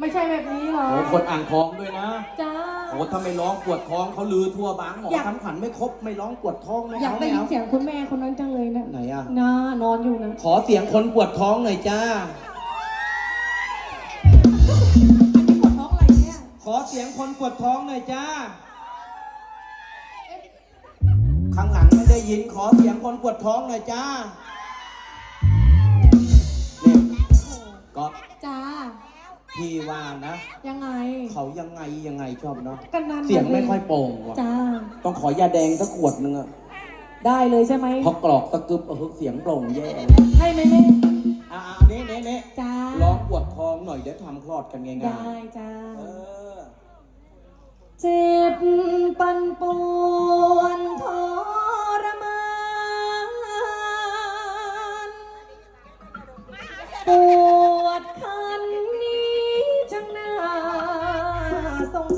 ไม่ใช่แบบนี้หรอโอ้คนอ่างทองด้วยนะ จ้า โอ้ถ้าไม่ร้องปวดท้องเขาลือทั่วบางหมออยากทำขวัญไม่ครบไม่ร้องปวดท้องไม่อยากเอาได้ไม่ยินเอาเสียงคุณแม่คนนั้นจังเลยนะไหนอะ น่านอนอยู่นะขอเสียงคนปวดท้องหน่อยจ้า ปวดท้องอะไรเนี่ย ขอเสียงคนปวดท้องหน่อยจ้า ข้างหลังไม่ได้ยินขอเสียงคนปวดท้องหน่อยจ้า พี่ว่านะ ยังไง เขายังไงยังไงชอบเนาะ กันนันเสียงไม่ค่อยโปร่งว่ะ จ้า ต้องขอยาแดงสักขวดหนึงอะได้เลยใช่ไหม พอกรอกตะกึบเออเสียงโปร่งแย่เลยให้ไหมแม่อ่าอันนี้เนี้เนี้จ้าร้องปวดท้องหน่อยเดี๋ยวทำคลอดกันง่ายได้จ้า ๆเออ เจ็บปันปว ป